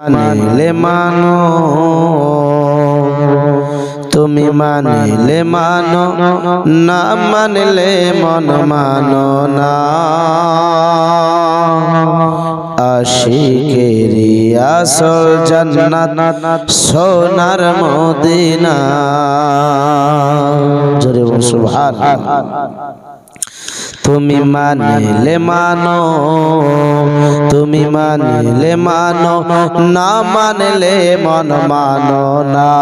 মানিলে মানো। তুমি মানিলে মানো, না মানলে মন মানো না। আশিকেরি আসল জান্নাত সোনার মদিনা। জোরে তুমি মানিলে মানো, তুমি মানিলে মানো, না মানলে মন মানো না।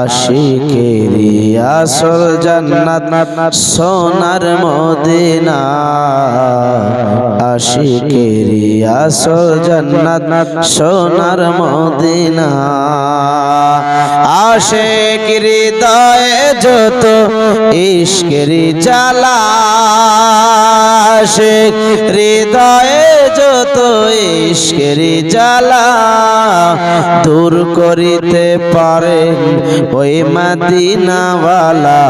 আশিকেরি আসল জান্নাত সোনার মদিনা। আশিকেরি আসল জান্নাত সোনার মদিনা। আশেক হৃদয়ে যত ইশকেরি জ্বালা, আশেক হৃদয়ে যত ইশকেরি জ্বালা দূর করিতে পারে ওই মদিনাওয়ালা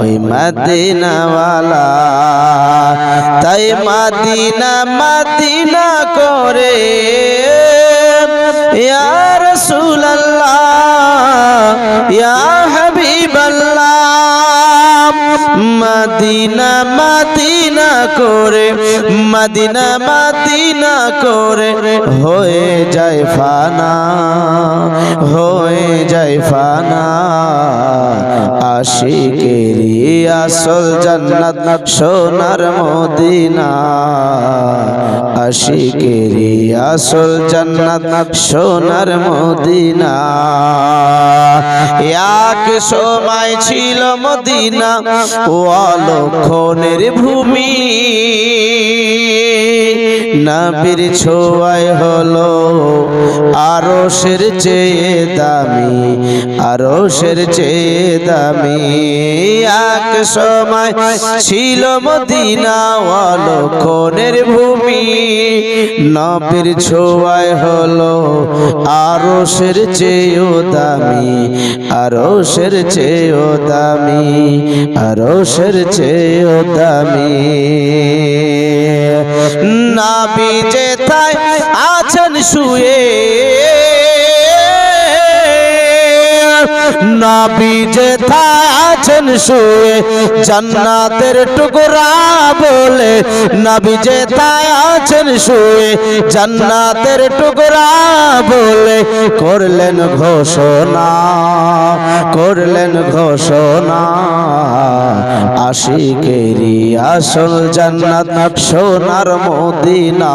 ওই মদিনাওয়ালা। তাই মদিনা মদিনা করে, ইয়া রাসূলুল্লাহ ইয়া হাবিবাল্লাহ মদিনা মদিনা করে, মদিনা মদিনা করে, হয়ে যায় ফানা, হয়ে যায় ফানা। আশিকেরি আসল জান্নাত সোনার মদিনা। আশিকেরি আসল জান্নাত সোনার মদিনা। এক সময় ছিল মদিনা, ও অলক্ষণের ভূমি الظالمين নবীর ছোঁয়ায় হলো। আরও সের চেয়ে দামি আরও সের চেয়ে দামি। এক সময় ছিল মদিনা ভূমি নবীর ছোঁয়ায় হলো। আরও সের চেয়েও দামি আরও সের চেয়েও দামি আরও সের চেয়েও দামি। নাবি যেথায় আছেন শুয়ে। নাবি যেথায় আছেন শুয়ে জান্নাতের টুকরা বলে, নাবি যেথায় আছেন শুয়ে জান্নাতের টুকরা বলে, করলেন ঘোষণা করলেন ঘোষণা। আশিকেরি আসল জান্নাত সোনার মদিনা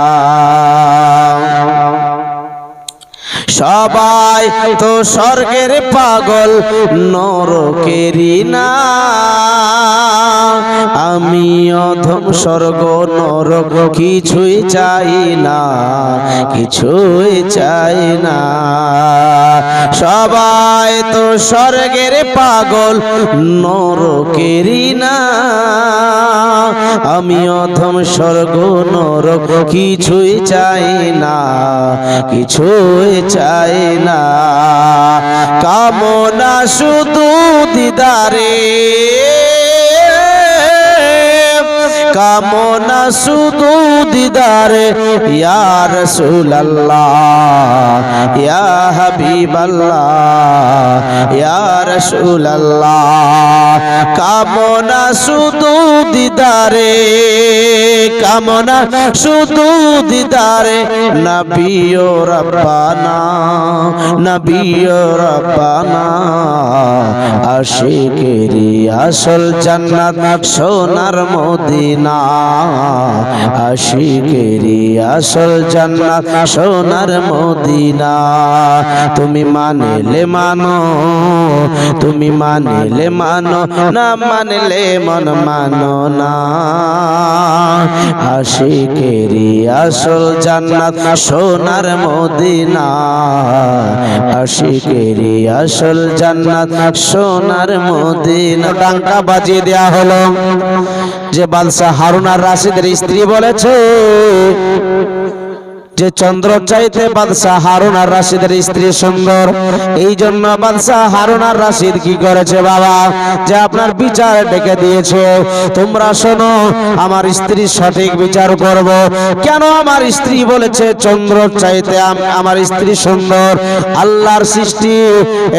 সবাই তো স্বর্গের পাগল নরকেরি না। আমি অধম স্বর্গ, নরক কিছুই চাই না, কিছুই চাই না। সবাই তো স্বর্গের পাগল নরকেরি না। আমি অধম স্বর্গ, নরক কিছুই চাই না, কিছুই চাই না। কামনা শুধু দিদারে। কামনা শুধু দিদারে ইয়া রাসূলুল্লাহ, ইয়া হাবিবাল্লাহ কামনা শুধু দিদারে, কামনা শুধু দিদারে, নবিও রব্বানা নবিও রব্বানা আশিকেরি আসল জান্নাত সোনার মদিনা আশি আশিকেরি আসল জান্নাত সোনার মদিনা। তুমি মানলে মানো, তুমি মানলে মানো, না মানলে মন মানো না। আশিকেরি আসল জান্নাত সোনার মদিনা। আশিকেরি আসল জান্নাত সোনার মদিনা। ডাঙ্কা বাজিয়ে দেয়া হলো। যে বাদশাহ হারুন আর রাশিদের স্ত্রী বলেছে যে চন্দ্র চাইতে বাদশাহ হারুন আর রাশিদের স্ত্রী সুন্দর, এই জন্য বাদশাহ হারুন আর রাশিদ কি করেছে বাবা? যে আপনার বিচার ডেকে দিয়েছে। তোমরা শোনো, আমার স্ত্রী সঠিক বিচার করব। কেন আমার স্ত্রী বলেছে চন্দ্র চাইতে আমার স্ত্রী সুন্দর? আল্লাহর সৃষ্টি,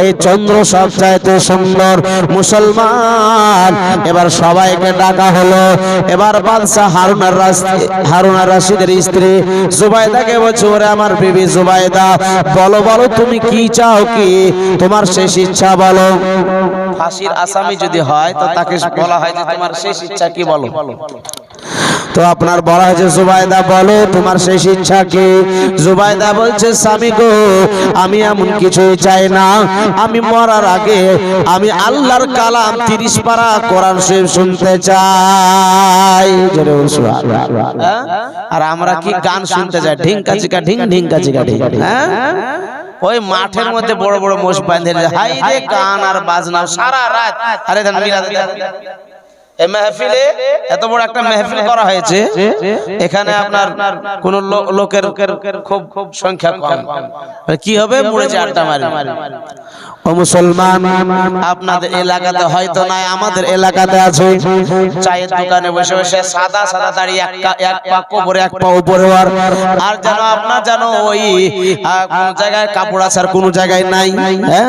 এই চন্দ্র সব চাইতে সুন্দর। মুসলমান, এবার সবাইকে ডাকা হলো। এবার বাদশাহ হারুন আর হারুন আর রাশিদের স্ত্রী জুবাইদাকে বলছে বছর আমার বিবি জুবাইদা বলো বলো, তুমি কি চাও কি? তোমার শেষ ইচ্ছা বলো। ফাঁসির আসামি যদি হয়, তো তাকে বলা হয় যে তোমার শেষ ইচ্ছা কি বলো? তো আপনার বলা হয়েছে, জুবাইদা, বলো, তোমার শেষ ইচ্ছা কি? জুবাইদা বলছে, স্বামী গো, আমি এমন কিছুই চাই না। আমি মরার আগে আমি আল্লাহর কালাম তিরিশ পারা কোরআন শরীফ শুনতে চাই। হ্যাঁ? আর আমরা কি গান শুনতে চাই? ঢিঙ্কা চিকা ঢিং ঢিঙ্কা চিকা ঢিং হ্যাঁ? ওই মাঠের মধ্যে বড় বড় মোষ বাঁধে। হাই রে গান আর বাজনা সারা রাত। আরে মিলাদ এই মেহফিলে এত বড় একটা মেহফিল করা হয়েছে, এখানে আপনার কোন লোকের খুব খুব সংখ্যা কম। কি হবে? মুড়েছে আড্ডা মারি। ও মুসলমান আপনাদের এলাকাতে হয়তো নাই আমাদের এলাকাতে আছে। চায়ের দোকানে বসে বসে সাদা সাদা দাঁড়িয়ে এক পা কোমরে এক পা উপরে আর যেন আপনার যেন ওই জায়গায় কাপড় আছে আর জায়গায় নাই হ্যাঁ?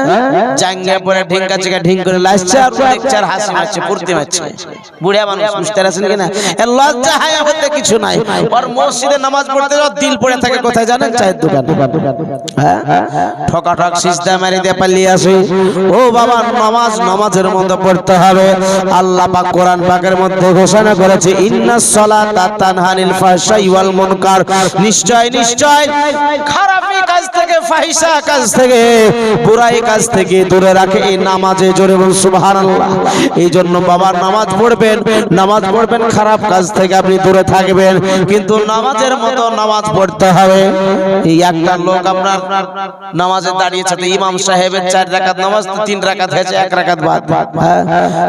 জাঙ্গে পরে ঢিঙ্কা চিকা ঢিং করে লাসছে আর লেকচার হাসি মারছে ফুর্তি মারছে বুড়িয়া মানুষ। বুঝতে পারছেন কিনা? লজ্জা হায়া কিছু নাই। মসজিদে নামাজ পড়তে দিল পড়ে থাকে কোথায় জানেন? চায়ের দোকান। হ্যাঁ? ঠকা ঠক সিজদা মারি দিয়ে পালিয়ে আসে ও বাবা, নামাজ নামাজের মধ্যে পড়তে হবে। আল্লাহ পাক কোরআন পাকের মধ্যে ঘোষণা করেছে ইন্নাস সালাতা তানহানিল ফাহশাই ওয়াল মুনকার। নিশ্চয় নিশ্চয়, খারাপি কাজ থেকে, ফাহিশা কাজ থেকে, বুরাই কাজ থেকে দূরে রাখে এই নামাজে জোরে বল সুবহানাল্লাহ। এই জন্য বাবার নামাজ পড়বেন নামাজ পড়বেন, খারাপ কাজ থেকে আপনি দূরে থাকবেন। কিন্তু নামাজের মতো নামাজ পড়তে হবে। এই একটা লোক আপনার নামাজে দাঁড়িয়েছে ইমাম সাহেবের চার রাকাত নামাজ তো তিন রাকাত হয়েছে, এক রাকাত বাদ। হ্যাঁ?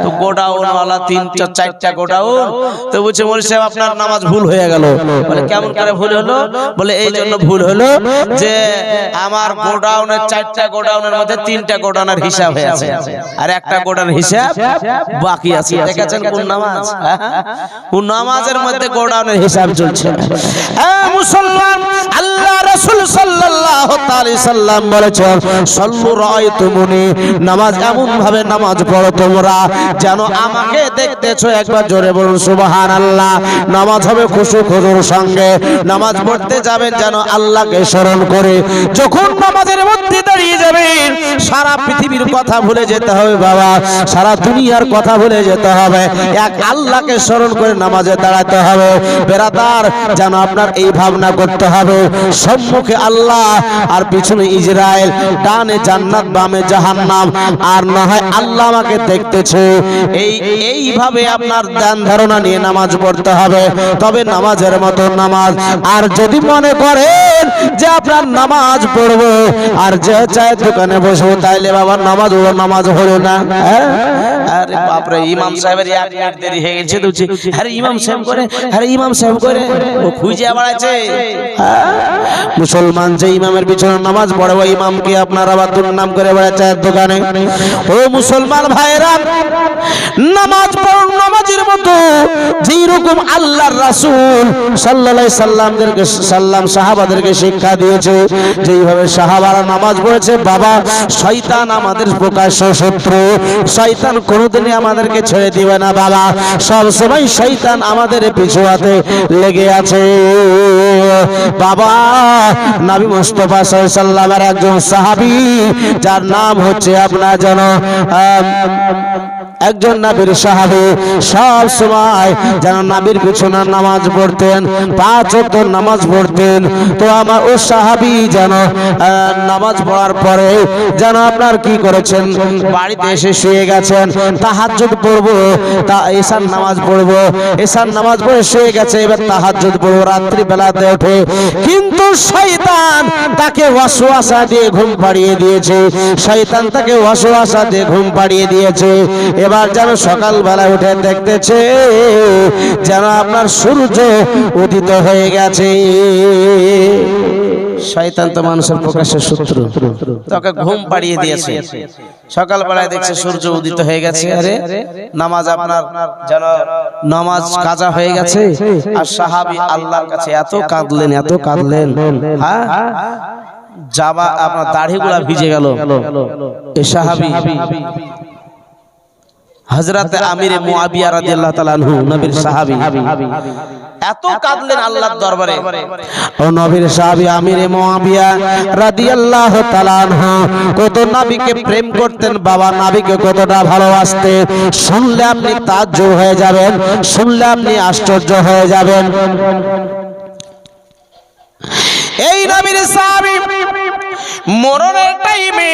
তো গোডাউন ওয়ালা তিন চারটা গোডাউন। তো বলছে মৌলী সাহেব, আপনার নামাজ ভুল হয়ে গেল। বলে, কেমন করে ভুল হলো? বলে, এই জন্য ভুল হলো যে আমার গোডাউনের চারটা গোডাউনের মধ্যে তিনটা গোডাউনের হিসাব হয়ে আছে। আর একটা গোডাউন হিসাব বাকি আছে। দেখেছেন কোন নামাজ? কোন নামাজের মধ্যে গোডাউনের হিসাব চলছে মুসলমান, আল্লাহ রাসূল সাল্লাল্লাহু তাআলা সাল্লাম বলেছেন, সল্লু রাআইতুমুনি নামাজ এমন ভাবে নামাজ পড়ো তোমরা যেন আমাকে দেখতেছো একবার জোরে বলুন, সুবহানাল্লাহ। নামাজ হবে খুশু খুজুর সঙ্গে। নামাজ পড়তে যাবেন যেন আল্লাহকে স্মরণ করে। যখন নামাজের মধ্যে দাঁড়িয়ে সারা পৃথিবীর কথা ভুলে যেতে হবে বাবা। সারা দুনিয়ার কথা ভুলে যেতে হবে। এক আল্লাহকে স্মরণ করে নামাজে দাঁড়াতে হবে। বেরাদার, যেন আপনার এই ভাবনা করতে হবে। সম্মুখে আল্লাহ, আর পিছনে ইসরায়েল ডানে জান্নাত, বামে জাহান্নাম। আর না হয় আল্লাহ আমাকে দেখতেছে। এই, এইভাবে আপনার ধ্যান ধারণা নিয়ে নামাজ পড়তে হবে। তবে নামাজের মতো নামাজ। আর যদি মনে করেন যে আপনার নামাজ পড়ব, আর যে চায় দোকানে বসবো, তাইলে বাবার নামাজ হলো নামাজ হলো না হ্যাঁ? দেরি হয়ে? মুসলমান যে ইমামের পিছনে নামাজ পড়ে ইমামকে আপনার আবার করে বেড়াচ্ছে দোকানে ও মুসলমান ভাইরা নামাজ পড়ুন নামাজের মতো, যেই রকম আল্লাহর রাসূল সাল্লাল্লাহু সাল্লামদেরকে, সাল্লাম সাহাবাদেরকে শিক্ষা দিয়েছে, যেইভাবে সাহাবারা নামাজ পড়েছে, বাবা, শয়তান আমাদের প্রকাশ্য শত্রু। শয়তান কোনোদিনই আমাদেরকে ছেড়ে দিবে না, বাবা। সব সময় শয়তান আমাদের পিছু হাতে লেগে আছে। বাবা, নবী মুস্তফা সাল্লামের একজন সাহাবী, যার নাম হচ্ছে আপনার যেন একজন নাবির সাহাবি সব সময় যেন নাবির পিছনে নামাজ পড়তেন, পাঁচ ওয়াক্ত নামাজ পড়তেন। তো আমার ও সাহাবি যেন নামাজ পড়ার পরে যেন আপনার কি করেছেন? বাড়িতে এসে শুয়ে গেছেন, তাহাজ্জুদ পড়ব, তা এসার নামাজ পড়ব। এসার নামাজ পড়ে শুয়ে গেছে, এবার তাহাজ্জুদ পড়ব রাত্রি বেলাতে ওঠে কিন্তু শয়তান তাকে ওয়াসওয়াসা দিয়ে ঘুম পাড়িয়ে দিয়েছে। শয়তান তাকে ওয়াসওয়াসা দিয়ে ঘুম পাড়িয়ে দিয়েছে। এবার যেন সকালবেলা উঠে দেখতেছে যেন আপনার সূর্য উদিত হয়ে গেছে। শয়তান তো মানুষের প্রকাশের শত্রু। ঘুম পাড়িয়ে দিয়েছে। দেখছে সূর্য উদিত হয়ে গেছে। আরে, নামাজ আপনার যেন নামাজ কাজা হয়ে গেছে। আর সাহাবী আল্লাহর কাছে এত কাঁদলেন এত কাঁদলেন। হ্যাঁ? আপনার দাড়িগুলা ভিজে গেল। সাহাবী হযরতে আমিরে মুআবিয়া রাদিয়াল্লাহু তাআলা আনহু নবীর সাহাবী। এত কাঁদলেন আল্লাহর দরবারে। ও নবীর সাহাবী আমিরে মুআবিয়া রাদিয়াল্লাহু তাআলা আনহু কত নবীকে প্রেম করতেন বাবা নবীকে কতটা ভালোবাসতেন। শুনলে আপনি তাজ্জব হয়ে যাবেন শুনলে আপনি আশ্চর্য হয়ে যাবেন। এই নবীর সাহাবী মরণের টাইমে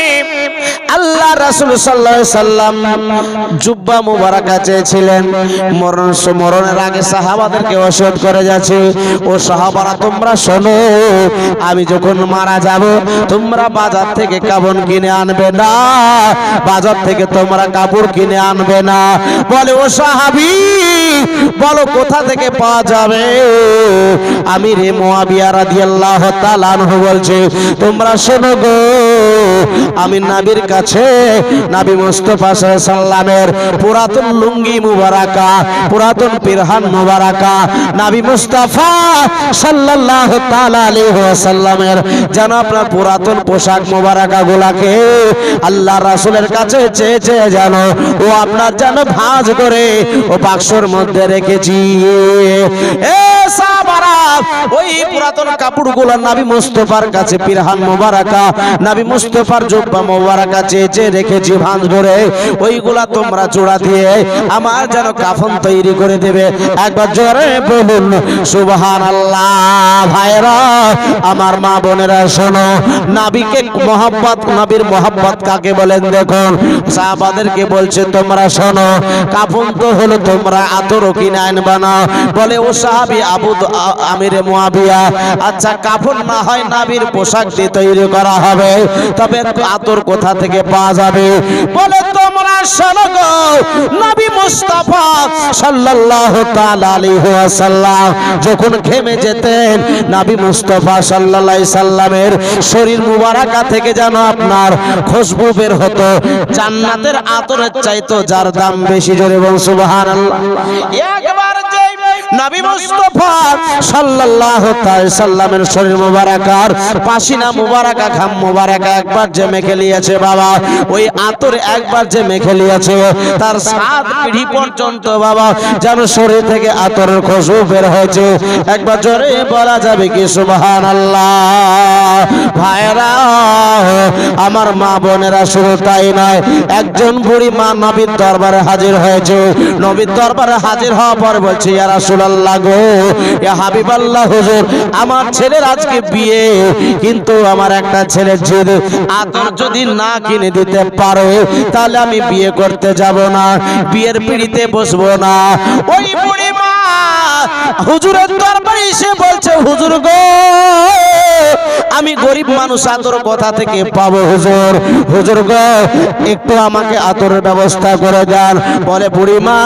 আল্লাহ রাসূল সাল্লাম জুব্বা মুবারাকা চেয়েছিলেন। মরণ মরণের আগে সাহাবাদেরকে করে যাচ্ছে। ও সাহাবারা, তোমরা শোনো, আমি যখন মারা যাব, তোমরা বাজার থেকে কাপড় কিনে আনবে না। বাজার থেকে তোমরা কাপড় কিনে আনবে না। বলে, ও সাহাবী, বলো, কোথা থেকে পাওয়া যাবে? আমি রে মুআবিয়া রাদিয়াল্লাহু বলছে, তোমরা শোনো গো। আমি নাবির কাছে, নাবি মুস্তাফা সাল্লামের পুরাতন লুঙ্গি মুবারাকা, পুরাতন পিরহান মুবারাকা, নাবি মুস্তাফা সাল্লাল্লাহু তাআলা আলাইহি ওয়াসাল্লামের, যেন আপনার পুরাতন পোশাক মুবারাকা গুলাকে আল্লাহ রাসূলের কাছে চেয়ে চেয়ে যেন ও আপনার যেন ভাঁজ করে ও বাক্সর মধ্যে রেখেছি। এ সাহাবারা, ওই পুরাতন কাপড়গুলো নাবি মুস্তফার কাছে, পিরহান মুবারাকা, নাবি মুস্তাফার জুব্বা মুবারাকা চেয়ে চেয়ে রেখেছি ভাঁজ করে ওইগুলা তোমরা জোড়া দিয়ে আমার যেন কাফন তৈরি করে দেবে। একবার জোরে বলুন, সুবহানাল্লাহ ভাইরা আমার মা বোনেরা, শোনো, নাবিকে মোহাব্বত, নবীর মোহাব্বত কাকে বলেন দেখুন? সাহাবাদেরকে বলছে, তোমরা শোনো, কাফন তো হলো তোমরা আতর কিনে আনবা না বলে, ও সাহাবি আবু আমিরে মুয়াবিয়া আচ্ছা কাফন না হয় নাবির পোশাক দিয়ে তৈরি করা হবে। তবে আতর কোথা থেকে পাওয়া যাবে? বলে তোমরা শোনো গো, নবী মুস্তাফা সাল্লাল্লাহু তাআলা আলাইহি ওয়াসাল্লাম যখন ঘেমে যেতেন, নবী মুস্তাফা সাল্লাল্লাহু সাল্লামের শরীর মুবারাকা থেকে যেন আপনার খুশবু বের হতো। জান্নাতের আতরের চাইতো যার দাম বেশি, জোরে বল সুবহানাল্লাহ। যেই নবী মুস্তাফা সাল্লাল্লাহু তাআলা সাল্লামের শরীর মুবারাকার পাসিনা মুবারাকা ঘাম মুবারাকা একবার যে মেখে লিয়েছে বাবা। ওই আতর একবার যে মেখে লিয়েছে তার সাত পিঢ়ি পর্যন্ত বাবা যেন শরীর থেকে আতরের খুশবু বের হয়েছে। একবার জোরে বলা যাবে কি সুবহানাল্লাহ। ভাইরা আমার মা বোনেরা শুধু তাই নয়, একজন বুড়ি মা নবীর দরবারে হাজির হয়েছে। নবীর দরবারে হাজির হওয়ার পর বলছে ইয়া রাসূলুল্লাহ গো। ইয়া আমার ছেলের আজকে বিয়ে, কিন্তু আমার একটা ছেলে যদি আতর যদি না কিনে দিতে পারো, তাহলে আমি বিয়ে করতে যাব না, বিয়ের পিড়িতে বসবো না। ওই বুড়ি হুজুরের দরবারে এসে বলছে, হুজুর গো, আমি গরিব মানুষ আতর কোথা থেকে পাবো, হুজুর। হুজুর গো, একটু আমাকে আতরের ব্যবস্থা করে দেন। বলে, বুড়িমা,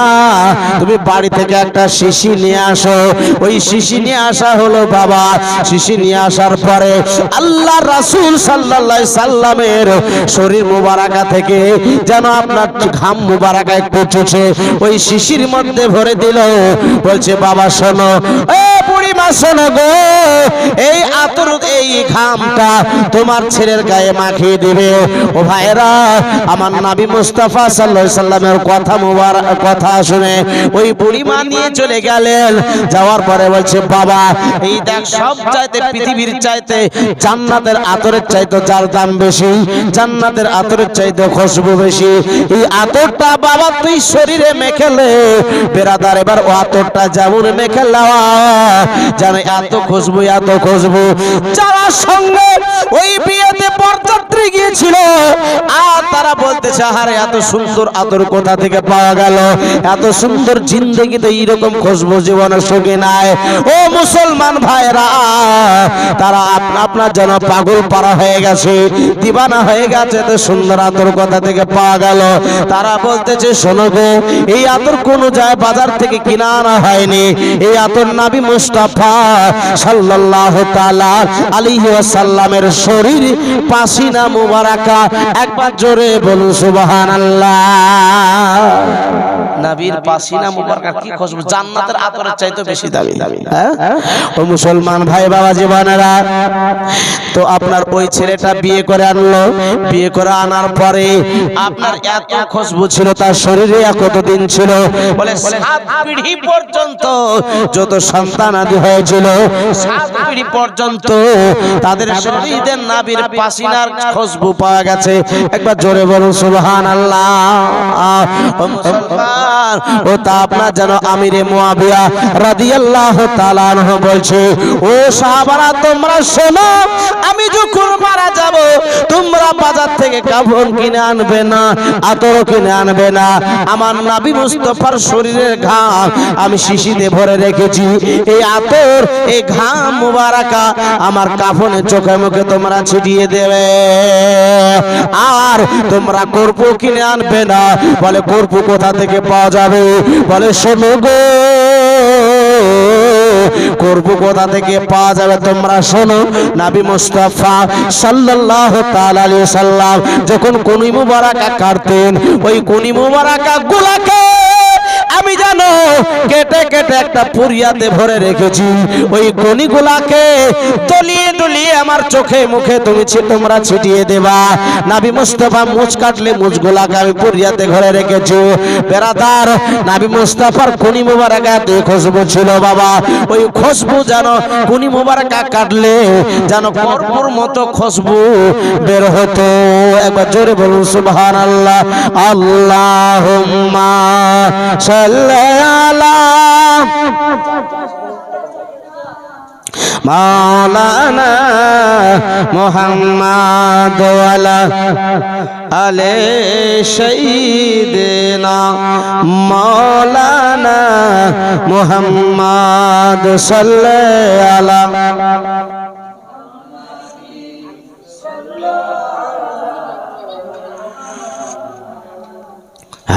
তুমি বাড়ি থেকে একটা শিশি নিয়ে আসো। ওই শিশি নিয়ে আসা হলো বাবা। শিশি নিয়ে আসার পরে আল্লাহ রাসূল আলাইহি সাল্লামের শরীর মুবারাকা থেকে যেন আপনার ঘাম মুবারাকা একটু চুছে ওই শিশির মধ্যে ভরে দিল। বলছে বাবা শোনো। গো, এই আতর, এই ঘামটা তোমার ছেলের গায়ে মাখিয়ে দিবে। ও ভাইরা আমার নাবি মুস্তাফা সাল্লামের কথা কথা শুনে ওই নিয়ে চলে গেলেন। যাওয়ার পরে বলছে, বাবা, এই দেখ, সব চাইতে, পৃথিবীর চাইতে জান্নাতের আতরের চাইতে যার দাম বেশি, জান্নাতের আতরের চাইতে খুশবু বেশি। এই আতরটা বাবা, তুই শরীরে মেখেলে বেরাদার, এবার ও আতরটা যেমন মেখে লাওয়া জানে এত খুশবু এত খুশবু। যারা সঙ্গে ওই বিয়েতে বরযাত্রী গিয়েছিল, আর তারা বলতেছে, আহারে, এত সুন্দর আতর কোথা থেকে পাওয়া গেল? এত সুন্দর জিন্দগিতে এইরকম খুশবু জীবনের সঙ্গে নাই। ও মুসলমান ভাইরা তারা আপনা আপনার যেন পাগল পারা হয়ে গেছে, দিবানা হয়ে গেছে, এত সুন্দর আতর কোথা থেকে পাওয়া গেল? তারা বলতেছে, শোনো গো, এই আতর কোন যায় বাজার থেকে কিনা আনা হয়নি। এই আতর নাবি মুস্তাফা সাল্লাল্লাহু তাআলা আলাইহি ওয়াসাল্লামের শরীর পাসিনা মুবারাকা একবার জোরে বলুন সুবহানাল্লাহ। নবীর পাসিনা মুবারকা কি খুশবু জান্নাতের আতরের চাইতে বেশি দামি। হ্যাঁ? ও মুসলমান ভাই বাবা জীবনেরা তো আপনার ওই ছেলেটা বিয়ে করে আনলো। বিয়ে করে আনার পরে আপনার এত খুশবু ছিল তার শরীরে কতদিন ছিল। বলে সাত পিঢ়ি পর্যন্ত যত সন্তান আদি হয়েছিল সাত পিঢ়ি পর্যন্ত তাদের শরীরের নাবির পাসিনার খুশবু পাওয়া গেছে। একবার জোরে বলুন সুবহান আল্লাহ মুসলমান ও তা আপনার যেন আমিরে মুয়াবিয়া রাদিয়াল্লাহু তাআলা আনহু বলছে, ও সাহাবারা, তোমরা শোনো, আমি যখন মারা যাব, তোমরা বাজার থেকে কাফন কিনে আনবে না আতর কিনে আনবে না। আমার নাবি মুস্তফার শরীরের ঘাম আমি শিশিতে ভরে রেখেছি। এই আতর, এই ঘাম মুবারাকা আমার কাফনে চোখে মুখে তোমরা ছিটিয়ে দেবে। আর তোমরা কর্পু কিনে আনবে না। বলে কর্পু কোথা থেকে পাওয়া যাবে। বলে, শোনো গো, করব কোথা থেকে পাওয়া যাবে তোমরা শোনো। নাবি মুস্তাফা সাল্লাহ আলাইহি সাল্লাম যখন কোনি মুবারাকা কাটতেন, ওই কোনি মুবারাকা গুলাকে কেটে কেটে একটা পুরিয়াতে ভরে রেখেছি। ওই তলিয়ে তলিয়ে আমার চোখে মুখে তুমি তোমরা ছিটিয়ে দেবা। নাবি মুস্তাফা মুচ কাটলে মুচগুলাকে আমি পুরিয়াতে ঘরে রেখেছি। নাবি মুস্তাফার কুনি মুবারাকাতে খুশবু ছিল বাবা। ওই খুশবু যেন মুবারাকা কাটলে যেন মতো খুশবু বের হতো। একবার জোরে বলুন সাল্লি আলা মুহাম্মদ ওয়ালা আলে সাইয়্যিদিনা মাওলানা মুহাম্মদ সাল্লি আলা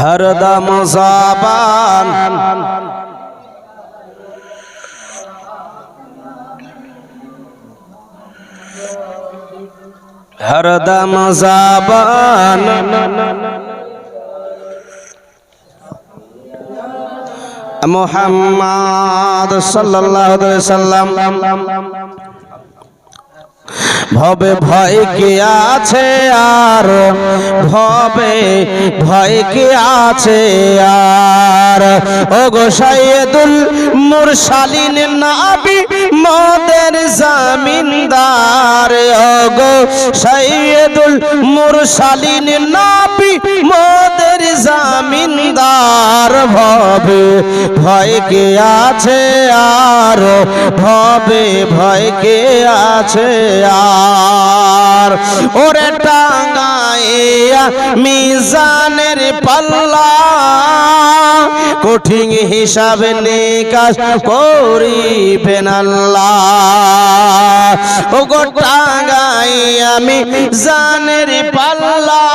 হরদম জাবান হরদম জাবান মোহাম্মদ সাল্লাল্লাহু আলাইহি সাল্লাম ভবে ভয় কে আছে আর ভবে ভয় কে আছে আর। ও গোসাইদুল মুরসালিন নাবি মদের জামিনদার ও গো সাইয়েদুল মুরসালিন নাবি মদের জামিনদার ভবে ভয় কে আছে আর, ভবে ভয় কে আছে আর। ওরে টাঙ্গাইয়া মিজানের পাল্লা, কঠিন হিসাব নিকাশ করিবেন আল্লাহ ও গো টাঙ্গাইয়া মিজানের পাল্লা,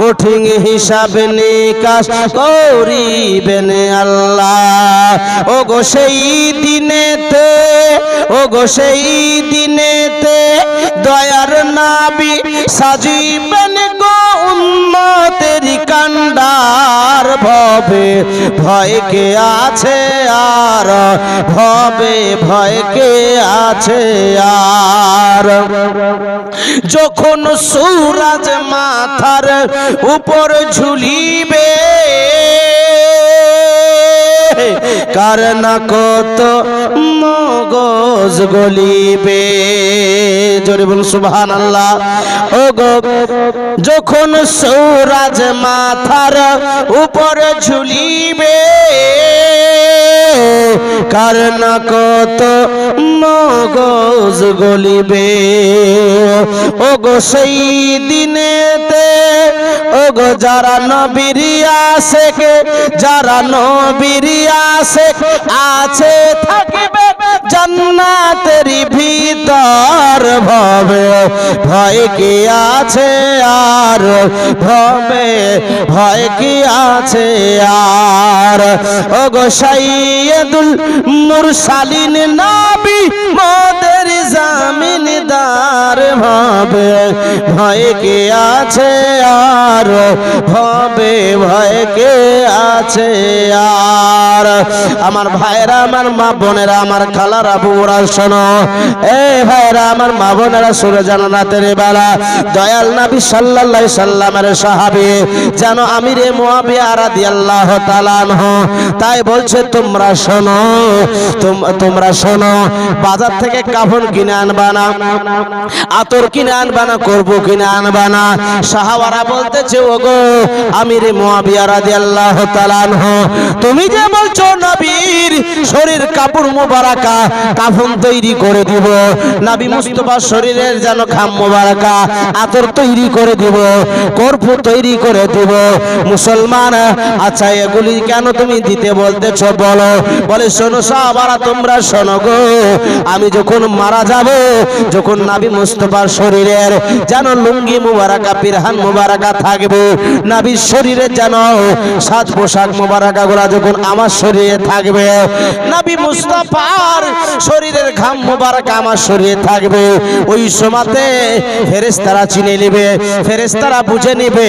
কঠিন হিসাব নিকাশ করিবেন আল্লাহ। ও গো সেই দিনেতে ও গো সেই দিনেতে দয়ার নাবি সাজিবেন গো। উম্মতের কান্ডার ভবে, ভয়কে আছে আর, ভবে ভয় কে আছে আর। যখন সূরজ মাথার উপর ঝুলিবে কারণ কত মগজ গলিবে? জোরে বল সুবহান আল্লাহ ও গো যখন সৌরাজ মাথার উপর ঝুলিবে কারণ কত মগজ গলিবে? ও গো সেই দিনেতে ও যারা নবীর আসে যারা নবীর আসে আছে থাকবে জান্নাতের ভিতর ভবে। ভয় কি আছে আর? ভবে, ভয় কি আছে আর? ও গো সাইয়্যিদুল মুরসালিন নাবি মোদের জামিনদার হবে। ভয় কে আছে আর? হবে ভয় কে আছে আর? আমার ভাইরা আমার মা বোনেরা, আমার খালারা বুড়া শোনো। এ ভাইরা আমার মা বোনেরা সুরে জানো রাতের বেলা, দয়াল নবী সাল্লাল্লাহু সাল্লামের সাহাবী, যেন আমিরে মুয়াবিয়া রাদিয়াল্লাহু তাআলা তাই বলছে, তোমরা শোনো তোমরা শোনো, বাজার থেকে কাফন কিনে আনবা না, আতর কিনে আনবা না করব কিনে আনবা না। সাহাবারা বলতেছে, ওগো, আমিরে মুয়াবিয়া রাদিয়াল্লাহু আনহু, তুমি যে বলছো নবীর শরীর কাপড় মোবারকা, কাফন তৈরি করে দিব। নবী মুস্তফা শরীরের যেন খাম মোবারকা, আতর তৈরি করে দিব, কর্পূ তৈরি করে দিব। মুসলমান আচ্ছা এগুলি কেন তুমি দিতে বলতেছো? বলো। বলে, শোনো সাহাবারা, তোমরা শোনো গো, আমি যখন মারা যাব, যখন নাবি মুস্তফার শরীরের যেন লুঙ্গি মুবারাকা, পিরহান মুবারাকা থাকবে, নাবির শরীরে যেন সাজ পোশাক মুবারাকা গুলা যখন আমার শরীরে থাকবে নাবি মুস্তাফার শরীরের ঘাম মোবারক আমার শরীরে থাকবে। ওই সময়তে ফেরেশতারা চিনে নেবে, ফেরেশতারা বুঝে নেবে,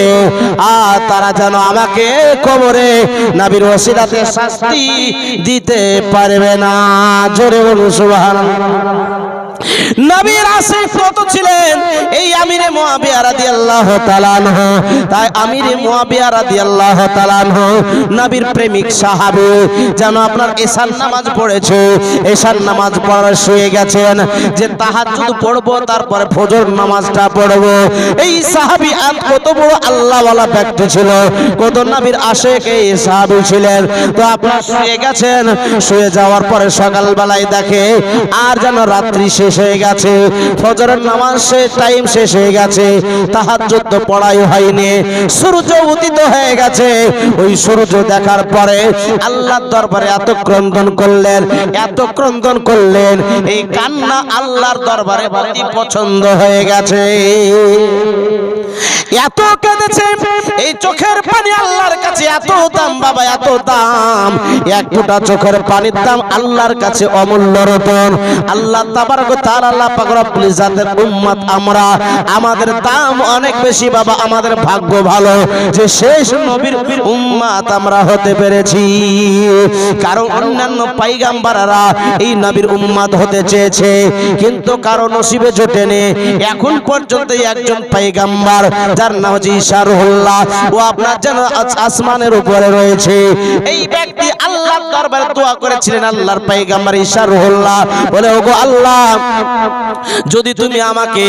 আর তারা যেন আমাকে কবরে নাবির ওসিলাতে শাস্তি দিতে পারবে না। জোরে বলুন সুবহানাল্লাহ। নবীর আশিক এই তারপরে ফজর নামাজটা পড়ব। এই কত বড় আল্লাহওয়ালা ব্যক্তি ছিল, কত নবীর আশেক এই সাহাবী ছিলেন। তো আপনার শুয়ে গেছেন, শুয়ে যাওয়ার পরে সকালবেলায় দেখে, আর যেন রাত্রি শেষ হয়ে গেছে। ফজরের নামাজ শেষ টাইম শেষ হয়ে গেছে। তাহার যুদ্ধ পড়াই হয়নি। সূর্য উদিত হয়ে গেছে। ওই সূর্য দেখার পরে আল্লাহর দরবারে এত ক্রন্দন করলেন, এত ক্রন্দন করলেন, এই কান্না আল্লাহর দরবারে পছন্দ হয়ে গেছে। এত কেঁদেছে? এই চোখের পানি আল্লাহর কাছে এত দাম, বাবা, এত দাম। এক ফোঁটা চোখের পানির দাম আল্লাহর কাছে অমূল্য রতন। আল্লাহ তাবারক তাআলা আল্লাহ পাক রব্বুল ইজ্জাতের উম্মত আমরা। আমাদের দাম অনেক বেশি, বাবা, আমাদের ভাগ্য ভালো। যে শেষ নবীর উম্মত আমরা হতে পেরেছি। কারণ অন্যান্য পাইগাম্বাররা এই নবীর উম্মত হতে চেয়েছে। কিন্তু কারও নসিবে জোটেনি। এখন পর্যন্ত একজন পাইগাম্বার যার নাম হচ্ছে ইশারুল্লাহ ও আপনার যেন আসমানের উপরে রয়েছে। এই ব্যক্তি আল্লাহর দরবারে দোয়া করেছিলেন, আল্লাহর পাইগাম্বার ইশারুল্লাহ বলে, ওগো আল্লাহ, যদি তুমি আমাকে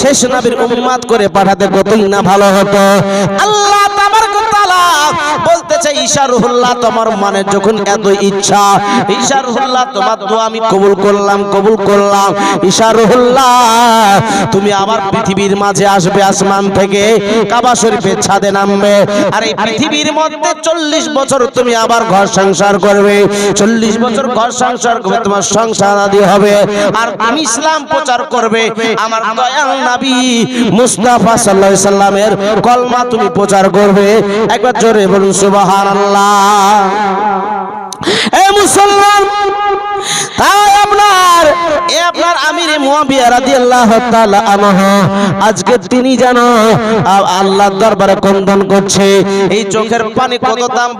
শেষ নবীর উম্মত করে পাঠাতে কতই না ভালো হতো। আল্লাহ তাবারক তাআলা বলতেছে ইশারুল্লাহ তোমার মনে যখন এত ইচ্ছা ইশারুল্লাহ তোমার দোয়া আমি কবুল করলাম কবুল করলাম। ইশারুল্লাহ তুমি আবার পৃথিবীর মাঝে আসবে আসমান থেকে। কাবা শরীফের ছাদে নামবে। আর এই পৃথিবীর মধ্যে চল্লিশ বছর তুমি আবার ঘর সংসার করবে। চল্লিশ বছর ঘর সংসার করবে, তোমার সংসার আদি হবে। আর তুমি ইসলাম প্রচার করবে। আমার দয়াল নবী মুস্তাফা আলাইহি সাল্লামের কলমা তুমি প্রচার করবে। একবার জোরে বলুন, সুবহানাল্লাহ। এ মুসলমান, তাই আপনার, এ আপনার আমির মুয়াবিয়া রাদিয়াল্লাহু তাআলা আনহু আজকে তিনি যেন আল্লাহর দরবারে কন্দন করছে। এই চোখের পানি কত দাম?